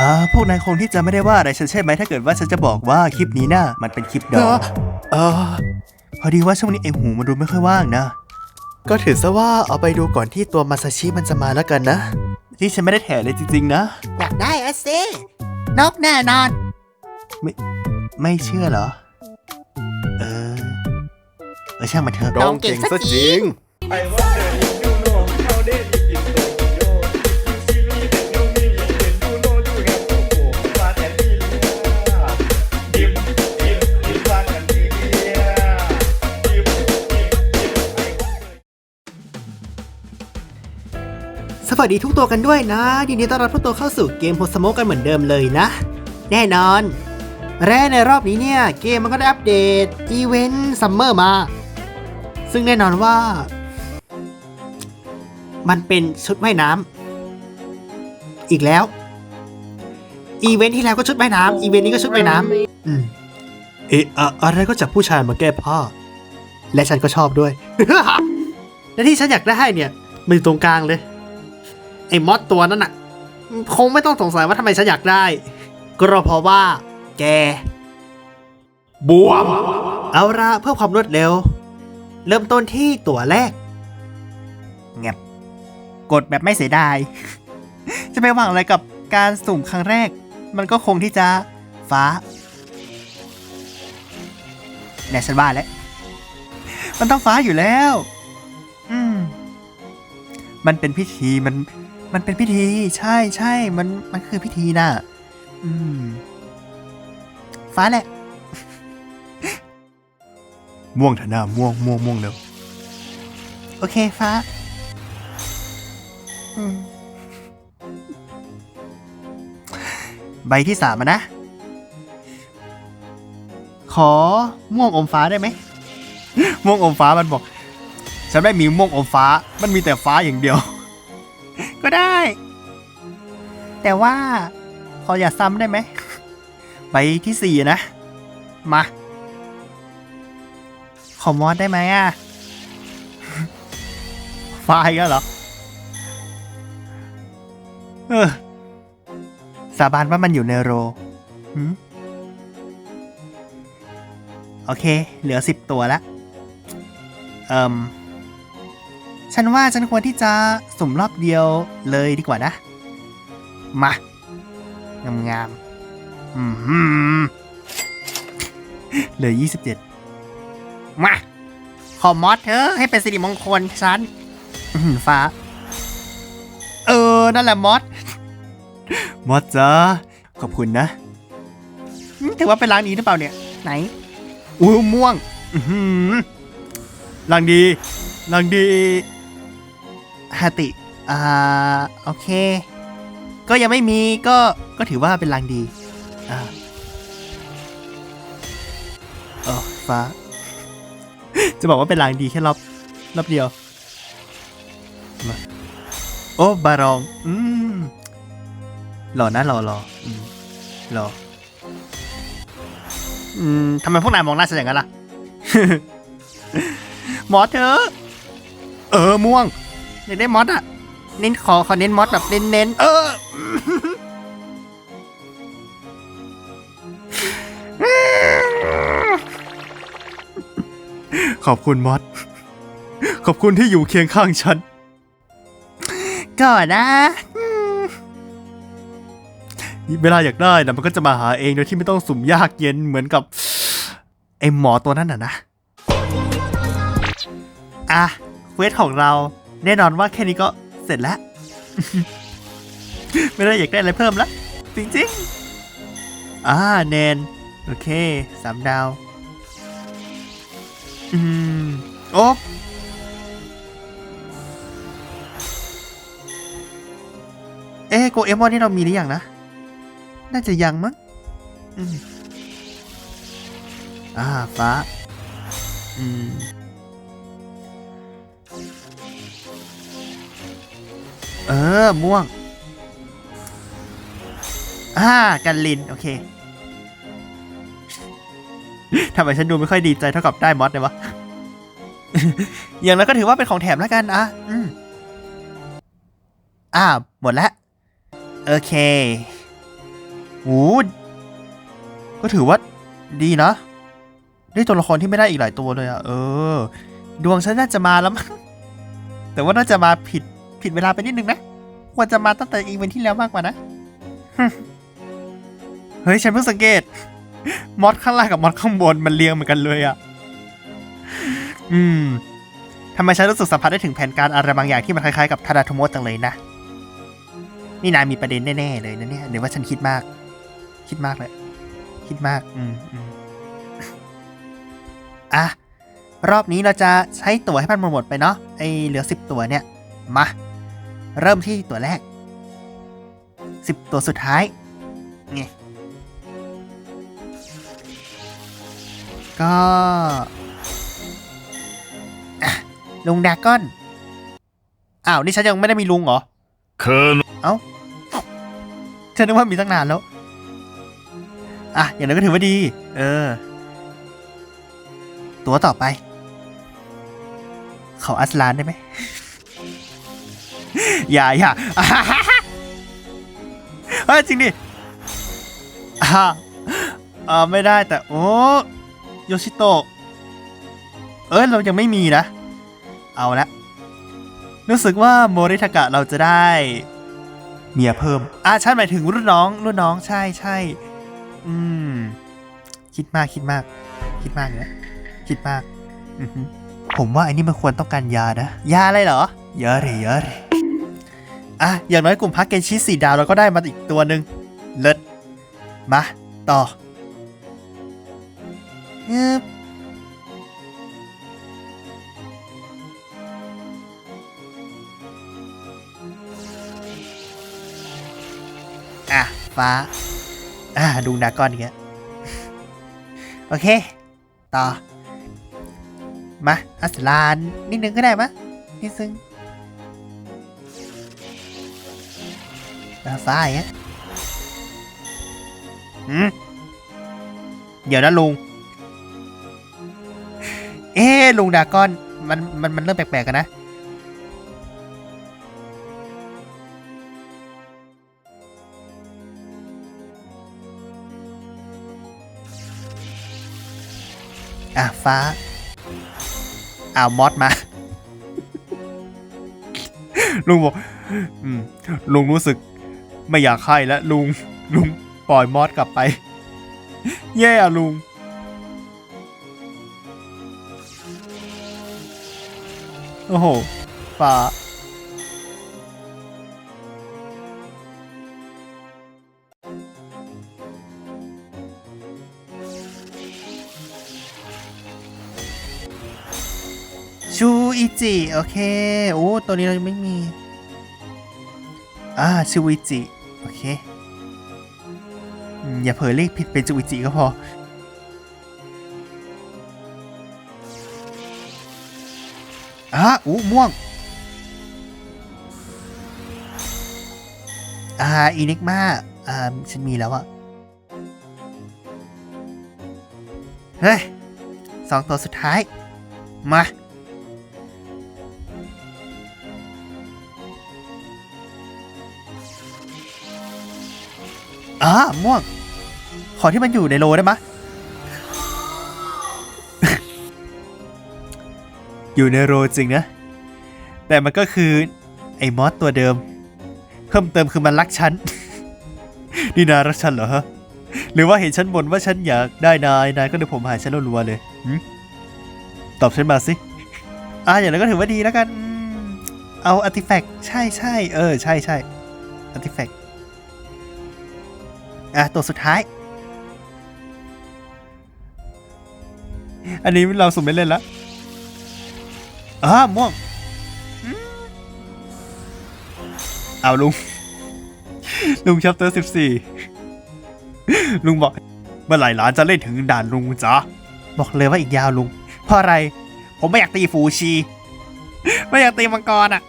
อ่าพวกนายคงที่จะไม่ได้ว่าอะไรฉันใช่ไหมถ้าเกิดว่าฉันจะบอกว่าคลิปนี้น่ะมันเป็นคลิปดองเออพอดีว่าช่วงนี้ไอหูมันดูไม่ค่อยว่างนะ ก็ถือซะว่าเอาไปดูก่อนที่ตัวมาซาชิมันจะมาแล้วกันนะ ที่ฉันไม่ได้แถเลยจริง ๆ นะ อยากได้อะสินกแน่นอน ไม่เชื่อเหรอ เออ เออช่างมันเถอะ ดองเก่งซะจริง วัสดีทุกตัวกันด้วยนะ ยินดีต้อนรับทุกตัวเข้าสู่เกมโฮสโมกกันเหมือนเดิมเลยนะ แน่นอน แร่ในรอบนี้เนี่ย เกมมันก็ได้อัปเดตอีเวนต์ซัมเมอร์มา ซึ่งแน่นอนว่า มันเป็นชุดว่ายน้ำอีกแล้ว อีเวนต์ที่แล้วก็ชุดว่ายน้ำอีเวนต์นี้ก็ชุดว่ายน้ำอืมเอะอะอะไรก็จากผู้ชายมาแก้ผ้า และฉันก็ชอบด้วย และที่ฉันอยากได้เนี่ยมันอยู่ตรงกลางเลย ไอ้มอสตัวนั้นน่ะ คงไม่ต้องสงสัยว่าทำไมฉันอยากได้ ก็เพราะว่า แก บวม เอาละเพื่อความรวดเร็ว เริ่มต้นที่ตัวแรกแงบกดแบบไม่เสียดาย จะไปหวังอะไรกับการสุ่มครั้งแรก มันก็คงที่จะฟ้าแน่ฉันว่าแล้ว มันต้องฟ้าอยู่แล้ว อืม มันเป็นพิธีมัน มันเป็นพิธี ใช่ใช่มันมันคือพิธีน่ะ อืม ฟ้าแหละ ม่วงเถอะนะม่วงม่วงม่วงเร็วโอเคฟ้า อืม ใบที่สามอะนะ ขอม่วงอมฟ้าได้ไหม ม่วงอมฟ้ามันบอก ฉันไม่มีม่วงอมฟ้า มันมีแต่ฟ้าอย่างเดียว ก็ได้ แต่ว่าขออย่าซ้ำได้ไหม ใบที่สี่อะนะ มา ขอมอสได้ไหมอะฟ้าอีกแล้วเหรอ เออ สาบานว่ามันอยู่ในโรหืมโอเค เหลือสิบตัวแล้ว เอ่ม ฉันว่าฉันควรที่จะสุ่มรอบเดียวเลยดีกว่านะ มางามงามๆอืมเหลือยี่สิบเจ็ดมา ขอมอสเธอะให้เป็นสิริมงคลฉันฟ้า เออ นั่นแหละมอส มอสจ้าขอบคุณนะ ถือว่าเป็นร้านนี้หรือเปล่าเนี่ย ไหนอุ้ม่วง อือหือรังดีรังดี ฮาติ อ่า โอเค ก็ยังไม่มีก็ก็ถือว่าเป็นรังดี อ่าเออฟ้า จะบอกว่าเป็นรางดีแค่รอบรอบเดียวมาโอ้ บารอง อืมหล่อนะหล่อหล่ออืมหล่ออืมทำไมพวกนายมองหน้าฉันอย่างนั้นล่ะ หมอเธอะเออม่วง อยากได้มอสอะเน้นขอขอเน้นมอสแบบเน้นเน้นๆเออขอบคุณมอสขอบคุณที่อยู่เคียงข้างฉันก่อนนะเวลาอยากได้นะมันก็จะมาหาเองโดยที่ไม่ต้องสุ่มยากเย็นเหมือนกับไอหมอตัวนั้นน่ะนะ อะเควสของเรา แน่นอนว่าแค่นี้ก็เสร็จแล้ว ไม่ได้อยากได้อะไรเพิ่มแล้วจริงๆ อ่าแนน โอเคสามดาว อืม โอ๊เอ๊โกเอมอนที่เรามีหรือยังนะ น่าจะยังมั้งอ่า ฟ้า อืม เออ ม่วง อ่า กันลิน โอเคทำไมฉันดูไม่ค่อยดีใจเท่ากับได้มอสเลยวะ อย่างนั้นก็ถือว่าเป็นของแถมแล้วกันอะอืมอ่า หมดแล้วโอเคโอ้ก็ถือว่าดีนะ ได้ตัวละครที่ไม่ได้อีกหลายตัวเลยอะเออ ดวงฉันน่าจะมาแล้วมั้งแต่ว่าน่าจะมาผิด ผิดเวลาไปนิดนึงนะ ควรจะมาตั้งแต่อีเวนท์ที่แล้วมากกว่านะ เฮ้ย ฉันเพิ่งสังเกต มอดข้างล่างกับมอดข้างบนมันเรียงเหมือนกันเลยอะอืมทำไมฉันรู้สึกสัมผัสได้ถึงแผนการอะไรบางอย่างที่มันคล้ายๆกับทาราโทโมะจังเลยนะ นี่นายมีประเด็นแน่ๆเลยนะเนี่ยหรือว่าฉันคิดมาก คิดมากเลย คิดมาก อืมอืมอะรอบนี้เราจะใช้ตั๋วให้มันหมดไปเนาะไอเหลือสิบตัวเนี่ย มา เริ่มที่ตัวแรกสิบตัวสุดท้ายไงก็อะลุงดากอน อ้าว นี่ฉันยังไม่ได้มีลุงเหรอ可能เอ้า ฉันนึกว่ามีตั้งนานแล้ว อะ อย่างนั้นก็ถือว่าดี เออ ตัวต่อไป เขาอัสลานได้ไหม อย่าอย่าเฮ้ยจริงดิอ่าอ่าไม่ได้แต่โอ้โยชิโตะเอ้ยเรายังไม่มีนะ เอาละรู้สึกว่าโมริทากะเราจะได้เมียเพิ่มอ่าใช่หมายถึงรุ่นน้องรุ่นน้องใช่ใช่อืมคิดมากคิดมาก คิดมากเลยคิดมาก ผมว่าไอ้นี่มันควรต้องการยานะ ยาอะไรเหรอ ยาเลยยาเลย อะ อย่างน้อยกลุ่มพักเกนชิสี่ดาวเราก็ได้มาอีกตัวหนึ่งเลิศมา ต่อเอะ ฟ้า อ่าดูดาก้อนอีกแล้วโอเค ต่อ มา อัสลาน นิดนึงก็ได้มะนิดนึง ตาฟ้าอย่างเงี้ยอืมเดี๋ยวนะลุง เอ๊ะลุงดากอนมันมันมันเริ่มแปลกๆกันนะ อะ ฟ้าอ้าวมอสมา ลุงบอกอืมลุงรู้สึก ไม่อยากให้แล้วลุงลุงปล่อยมอสกลับไป แย่ลุง โอ้โหฟ้าชูอิจิโอเค โอ้ ตัวนี้เรายังไม่มี อ่า ชูอิจิ โอเค อย่าเผลอเลขผิดเป็นจูอิจิก็พอ อ่าอู้ม่วง อ่าอินิกมาอ่าฉันมีแล้วอะเฮ้ยสองตัวสุดท้าย มา อ่าม่วง ขอที่มันอยู่ในโลได้ไหมะอยู่ในโลจริงนะ แต่มันก็คือ ไอ้มอสตัวเดิม เพิ่มเติมคือมันรักฉัน นี่นายรักฉันเหรอฮะ หรือว่าเห็นฉันบ่นว่าฉันอยากได้นายนายก็เดินผมหายฉันรัวๆเลยหึตอบฉันมาสิ อ่าอย่างนั้นก็ถือว่าดีแล้วกัน เอาอาร์ติแฟกต์ใช่ใช่เออ ใช่ใช่อาร์ติแฟกต์ อะตัวสุดท้าย อันนี้เราสุ่มไม่เล่นล้วอ่าม่วงเอาลุง ลุงชัปเตอร์สิบสี่ลุงบอก เมื่อไหร่หลานจะเล่นถึงด่านลุงจ๊ะ บอกเลยว่าอีกยาวลุง เพราะอะไร ผมไม่อยากตีฟูชี ไม่อยากตีมังกรอะ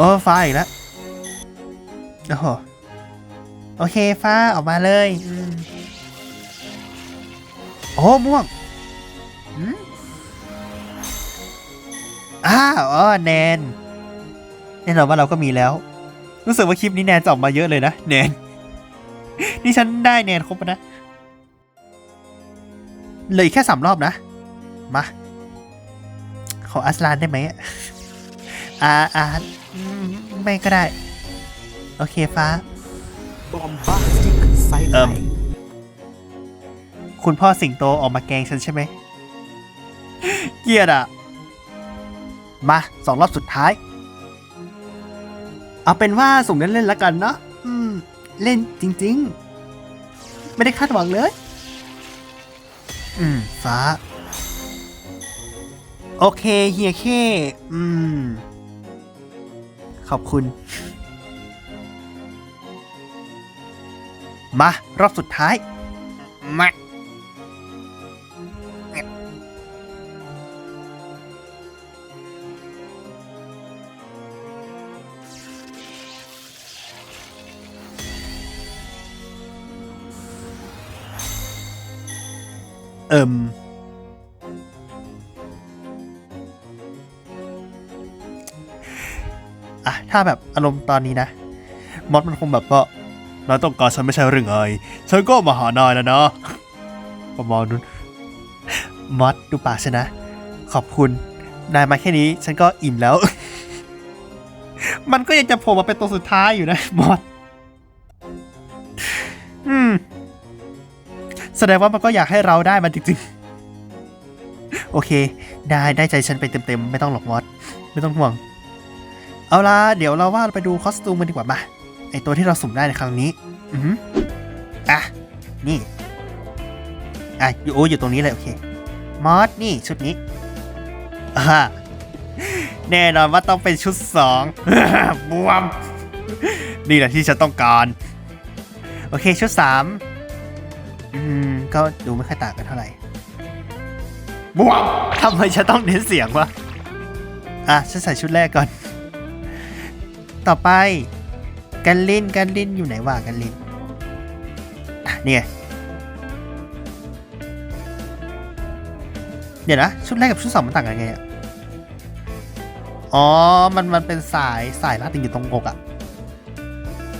อ้ฟ้าอีกแล้วโอ้โหโอเคฟ้าออกมาเลยอโอ้ม่วงหือ้าวอ๋อแนนแน่นอนว่าเราก็มีแล้ว รู้สึกว่าคลิปนี้แนนจะออกมาเยอะเลยนะแนนนี่ฉันได้แนนครบนะเหลือแค่สามรอบนะ มา ขออัสลานได้ไหมอะอ่าอ่า อืมไม่ก็ได้ โอเคฟ้าบอมบ้าสติกไซเอิ่ม คุณพ่อสิงโตออกมาแกล้งฉันใช่ไหม เกลียดอะ มาสองรอบสุดท้าย เอาเป็นว่าสุ่มเล่นๆแล้วกันเนาะอืม เล่นจริง ๆ ไม่ได้คาดหวังเลย อืม ฟ้า โอเค เฮียเค อืม ขอบคุณ มา รอบสุดท้าย มาเอิม ถ้าแบบอารมณ์ตอนนี้นะมอสมันคงแบบว่านาต้องการฉันไม่ใช่หรือไงฉันก็มาหานายแล้วนะประมาณนั้นมอสดูปากฉันนะ ขอบคุณ นายมาแค่นี้ ฉันก็อิ่มแล้ว มันก็ยังจะโผล่มาเป็นตัวสุดท้ายอยู่นะมอสอืม แสดงว่ามันก็อยากให้เราได้มันจริงๆ โอเค ได้ได้ใจฉันไปเต็มๆ ไม่ต้องหรอกมอสไม่ต้องห่วง เอาล่ะเดี๋ยวเราว่าเราไปดูคอสตูมกันดีกว่ามาไอตัวที่เราสุ่มได้ในครั้งนี้ อืออะ นี่ อะ อยู่โออยู่ตรงนี้เลย โอเค มอส นี่ ชุดนี้อ่าแน่นอนว่าต้องเป็นชุดสองบวม นี่แหละที่ฉันต้องการ โอเค ชุดสามอืม ก็ดูไม่ค่อยต่างกันเท่าไหร่บวมทำไมฉันต้องเน้นเสียงวะ อะ ฉันใส่ชุดแรกก่อน ต่อไปกันลินกันลินอยู่ไหนวะกันลินนี่ไงเดี๋ยวนะ ชุดแรกกับชุดสองมันต่างกันไงอะอ๋อ มันมันเป็นสายสายรัดอยู่ตรงอกอะ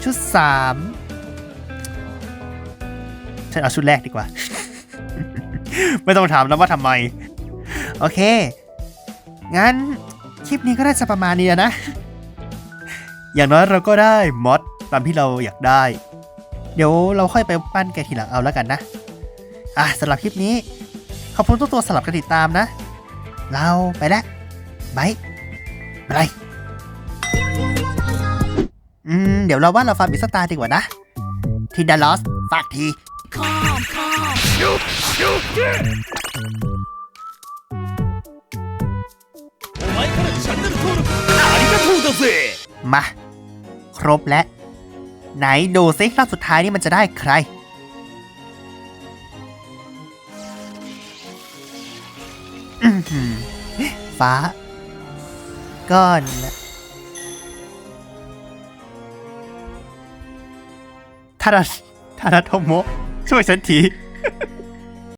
ชุดสามฉันเอาชุดแรกดีกว่า ไม่ต้องถามแล้วว่าทำไม โอเค งั้น คลิปนี้ก็น่าจะประมาณนี้แล้วนะ อย่างน้อยเราก็ได้มอดตามที่เราอยากได้ เดี๋ยวเราค่อยไปปั้นแกทีหลังเอาแล้วกันนะ อะสำหรับคลิปนี้ ขอบคุณทุกตัวสำหรับการติดตามนะ เราไปแล้วบายบายอืม เดี๋ยวเราว่าเราฟาร์มอิสตาร์ดีกว่านะทีดาลอสฝากที มา ครบแล้วไหนดูซิรอบสุดท้ายนี่มันจะได้ใคร ฟ้า ก้อนละทาราทาราโทโมะช่วยฉันที